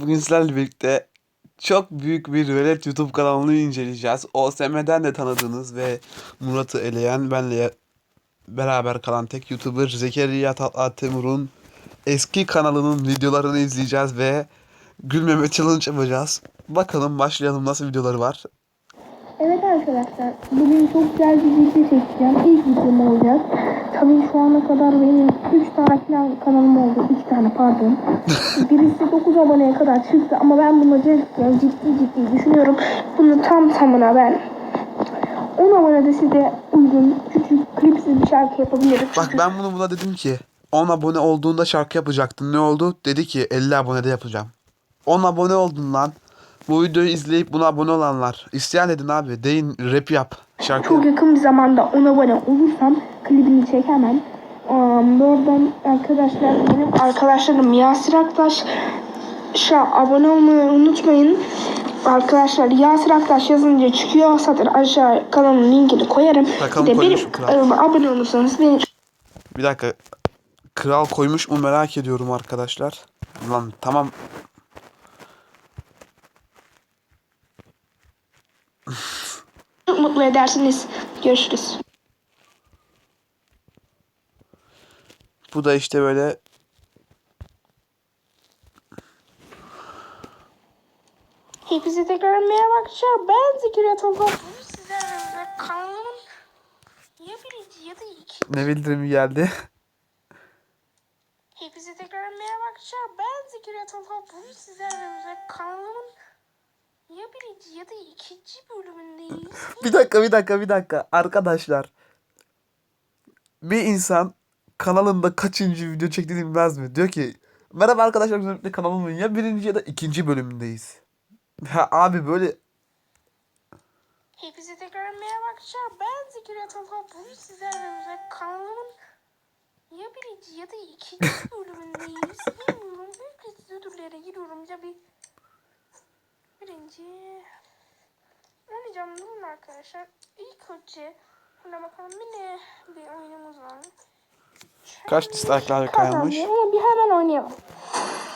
Bugün sizlerle birlikte çok büyük bir velet YouTube kanalını inceleyeceğiz. OSM'den de tanıdığınız ve Murat'ı eleyen benle beraber kalan tek YouTuber Zekeriya Tatlı Timur'un eski kanalının videolarını izleyeceğiz ve gülmeme challenge yapacağız. Bakalım başlayalım nasıl videoları var. Evet arkadaşlar, bugün çok güzel bir video çekeceğim. İlk videom olacak. Tabii şu ana kadar benim 3 tane kanalım oldu. 2 tane pardon. Birisi 9 aboneye kadar çıktı ama ben bunu ciddi ciddi ciddi düşünüyorum. Bunu tam tamına ben 10 abonede size uygun küçük klipsiz bir şarkı yapabilirim. Bak ben bunu buna dedim ki 10 abone olduğunda şarkı yapacaktın. Ne oldu? Dedi ki 50 abonede yapacağım. 10 abone oldun lan. Bu videoyu izleyip buna abone olanlar. İsteyen edin abi. Deyin rap yap. Şarkı çok yakın bir zamanda 10 abone olursam klibini çekemem. Um, buradan arkadaşlar benim arkadaşlarım Yasir Aktaş Şa abone olmayı unutmayın. Arkadaşlar Yasir Aktaş yazınca çıkıyor. Zaten aşağı kanalın linkini koyarım. Bakalım bir de benim kanalıma abone olursanız beni Bir dakika. Kral koymuş mu merak ediyorum arkadaşlar. Lan tamam. Mutlu edersiniz. Görüşürüz. Bu da işte böyle Hepinize tekrar merhaba arkadaşlar. Ben Zekeriya Tolga. Bugün sizlerle kanalımın ya birinci ya da ikinci ne bildirimi geldi. Hepinize tekrar merhaba arkadaşlar. Ben Zekeriya Talha. Bugün sizlerle kanalımın ya birinci ya da ikinci bölümündeyiz. bir dakika bir dakika bir dakika. Arkadaşlar. Bir insan kanalında kaçıncı video çektiğini bilmez mi? Diyor ki merhaba arkadaşlar özellikle kanalımın ya birinci ya da ikinci bölümündeyiz. Ya abi böyle Hepinize tekrar merhaba arkadaşlar. Ben Zekeriya Talha. Bugün sizlerle kanalımın ya birinci ya da ikinci bölümündeyiz. Bilmiyorum. Ücretsiz ödüllere giriyorum. Ya bir birinci oynayacağım durun arkadaşlar. İlk önce Şuna bakalım bir ne bir oyunumuz var. kaç dislike'lar kaymış. Ama bir hemen oynayalım.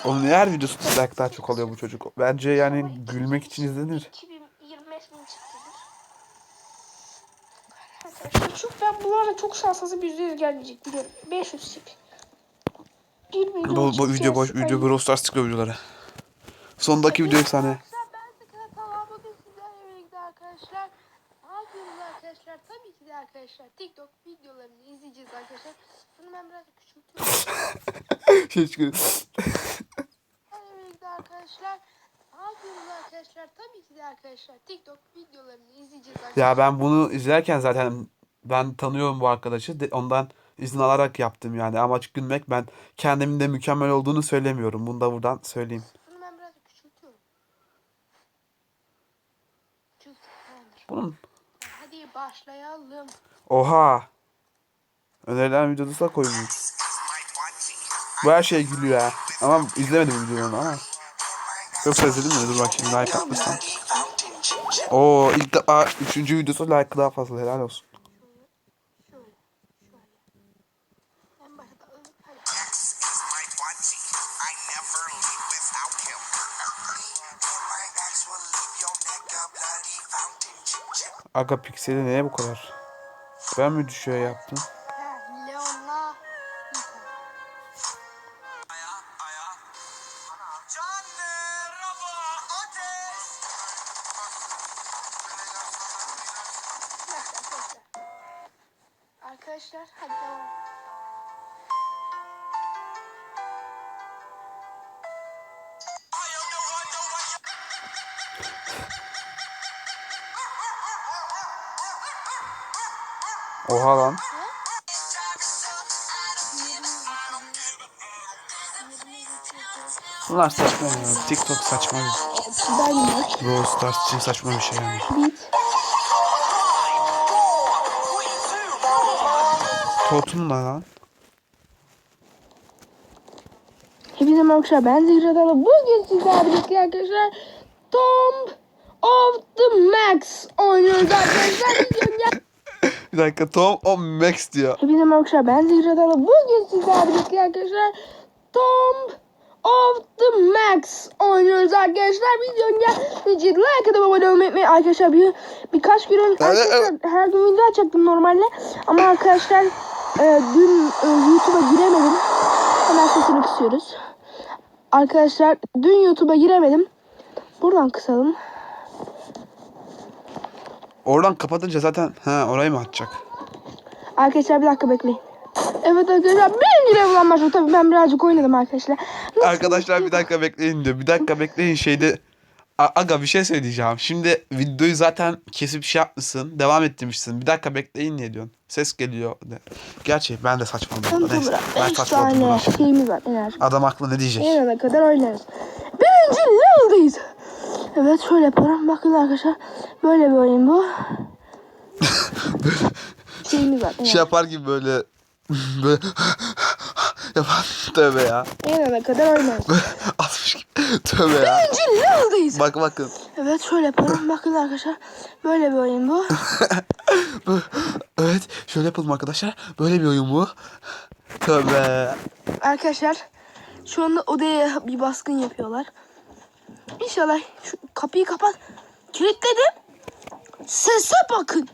Onun her videosu dislike daha çok alıyor bu çocuk. Bence yani gülmek için izlenir. 2025 bin çıktıdır. Arkadaşlar çok ben bu arada çok şanssız bir yüzde gelmeyecek biliyorum. 500 çip. Bir milyon Bu, bu video boş. Video Brawl Stars tıklıyor videoları. Sondaki video efsane. Arkadaşlar ben Sıkıra Talha bugün sizlerle birlikte arkadaşlar ne yapıyoruz arkadaşlar tabii ki de arkadaşlar TikTok videolarını izleyeceğiz arkadaşlar bunu ben biraz küçültüyorum şey çıkıyor. sizlerle birlikte arkadaşlar ne yapıyoruz arkadaşlar tabii ki de arkadaşlar TikTok videolarını izleyeceğiz arkadaşlar Ya ben bunu izlerken zaten ben tanıyorum bu arkadaşı. De- Ondan izin alarak yaptım yani. Amaç gülmek. Ben kendimin de mükemmel olduğunu söylemiyorum. Bunu da buradan söyleyeyim. bunu ben biraz küçültüyorum Küçült tamamdır Bunun hadi başlayalım Oha. Önerilen videoda da koymuş. Bu her şey gülüyor ha. Ama izlemedim videonu ama. Yoksa izledim mi? Dur bakayım like atmışsam. Oo ilk defa üçüncü videosu like daha fazla helal olsun. Aga pikseli neye bu kadar? Ben mi düşüyor yaptım? Arkadaşlar hadi devam. Oha lan. Bunlar saçma ya. TikTok saçma. Dynamite, Brawl Stars için saçma bir şey yani. Totum ne lan? Hepinize merhaba. Ben Zekeriya Talha. Bugün sizlerle birlikte arkadaşlar Tomb of the Max oynuyoruz arkadaşlar. Bir dakika Tom o Max diyor. Hepinize arkadaşlar. Ben Zekeriya Talha. Bugün sizlerle birlikte arkadaşlar Tomb of the Max oynuyoruz arkadaşlar. Videonun gelmeyeceği like atıp abone olmayı unutmayın. Arkadaşlar bir, birkaç gün önce arkadaşlar, her gün video açacaktım normalde. Ama arkadaşlar e, dün e, YouTube'a giremedim. Hemen sesini kısıyoruz. Arkadaşlar dün YouTube'a giremedim. Buradan kısalım. Oradan kapatınca zaten ha orayı mı açacak? Arkadaşlar bir dakika bekleyin. Evet arkadaşlar birinci level'dan başladı. Tabii ben birazcık oynadım arkadaşlar. Arkadaşlar bir dakika bekleyin diyor. Bir dakika bekleyin şeyde. A- Aga bir şey söyleyeceğim. Şimdi videoyu zaten kesip şey yapmışsın. Devam ettirmişsin. Bir dakika bekleyin niye diyorsun? Ses geliyor. De. Gerçi ben de saçmaladım. Neyse, ben 5 saçmaladım. şeyimiz var enerji. Adam aklı ne diyecek? Yenene kadar oynarız. Birinci level'dayız. Evet şöyle yapıyorum. Bakın arkadaşlar. Böyle bir oyun bu. Şeyimiz var. Şey yapar gibi böyle böyle yapar. Tövbe ya. Yenene kadar oynarız. Böyle atmış gibi. Tövbe ya. Birinci level'dayız. Bak bakın. Evet şöyle yapıyorum. Bakın arkadaşlar. Böyle bir oyun bu. Böyle- Evet şöyle yapalım arkadaşlar. Böyle bir oyun bu. Tövbe. Arkadaşlar şu anda odaya bir baskın yapıyorlar. İnşallah şu kapıyı kapat. Kilitledim. Sese bakın.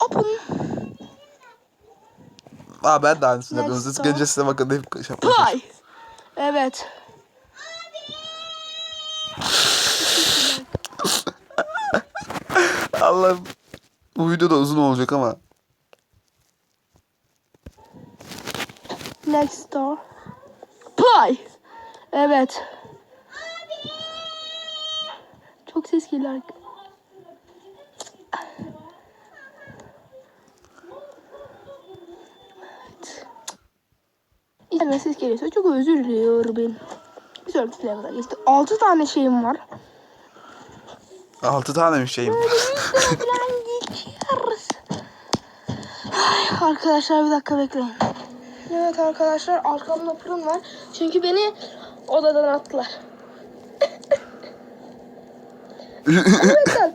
Open. Aa ben de aynısını yapıyorum. Siz gelince size bakın deyip şey. Play. Evet. Allah'ım. Bu video da uzun olacak ama. Next door. Play. Evet. Çok ses geliyor. Evet. İçeriden ses geliyorsa çok özür diliyorum. Bir sonraki level'a geçti. 6 tane şeyim var. Altı tane bir şeyim. Ay, Arkadaşlar bir dakika bekleyin. Evet arkadaşlar arkamda fırın var. Çünkü beni odadan attılar.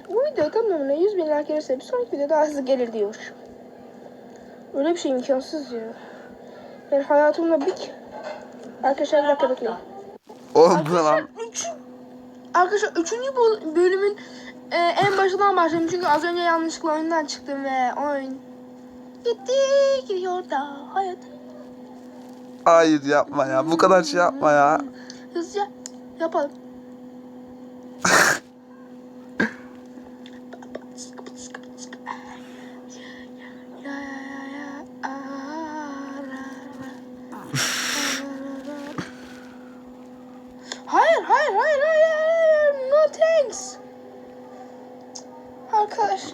Bu video tamamına 100 bin like gelirse bir sonraki video daha hızlı gelir diyor. Öyle bir şey imkansız ya. Ben hayatımda bir... Arkadaşlar bir dakika bekleyin. Lan? Üç, arkadaşlar üçüncü bol- bölümün e, en başından başladım çünkü az önce yanlışlıkla oyundan çıktım ve oyun gitti gidiyor da hayat Hayır yapma ya. Bu kadar şey yapma ya. hızlıca yapalım.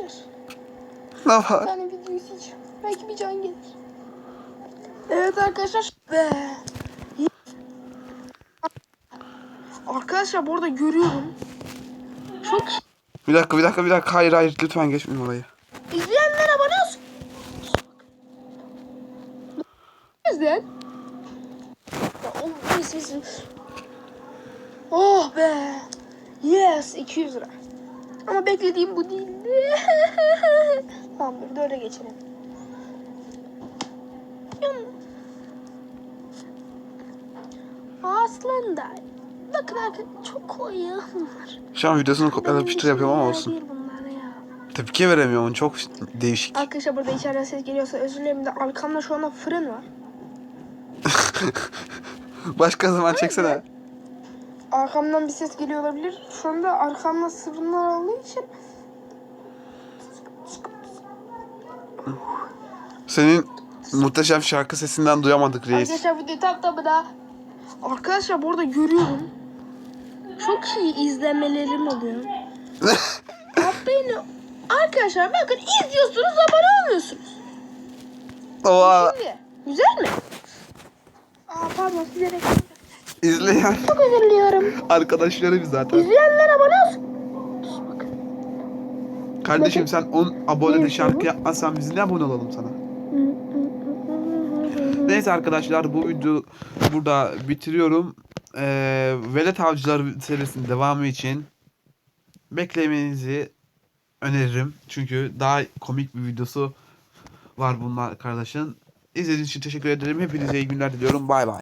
Arkadaşlar, Ne var? ben de video izleyeceğim. Belki bir can gelir. Evet arkadaşlar. Be. Arkadaşlar bu arada görüyorum. Çok Bir dakika bir dakika bir dakika. Hayır hayır lütfen geçmeyin orayı. izleyenler abone olsun. Bizden. Oh, be. Yes 200 lira. Ama beklediğim bu değildi. tamam dur dörde geçelim. Aslında bakın arkadaşlar çok oyun var. Şu an videosunu kopyala yapıştır yapıyorum ama olsun. Bunlar. Tepki veremiyorum. Çok değişik. Arkadaşlar burada içeriden ses geliyorsa özür dilerim de arkamda şu anda fırın var. Başka zaman çeksene. Arkamdan bir ses geliyor olabilir. Şu anda arkamda fırınlar olduğu için Senin muhteşem şarkı sesinden duyamadık reis. Arkadaşlar video tam tamına. Arkadaşlar bu arada görüyorum. Çok iyi izlemelerim oluyor. Abone Arkadaşlar bakın izliyorsunuz abone olmuyorsunuz. Oha. Şimdi güzel mi? Aa pardon size reklam. İzleyen Çok özür diliyorum. arkadaşlarım zaten. İzleyenler abone olsun. Kardeşim sen 10 abonede şarkı yapmazsan biz ne abone olalım sana? Neyse arkadaşlar bu video burada bitiriyorum. Ee, Velet Avcılar serisinin devamı için beklemenizi öneririm. Çünkü daha komik bir videosu var bunlar kardeşin. İzlediğiniz için teşekkür ederim. Hepinize iyi günler diliyorum. Bay bay.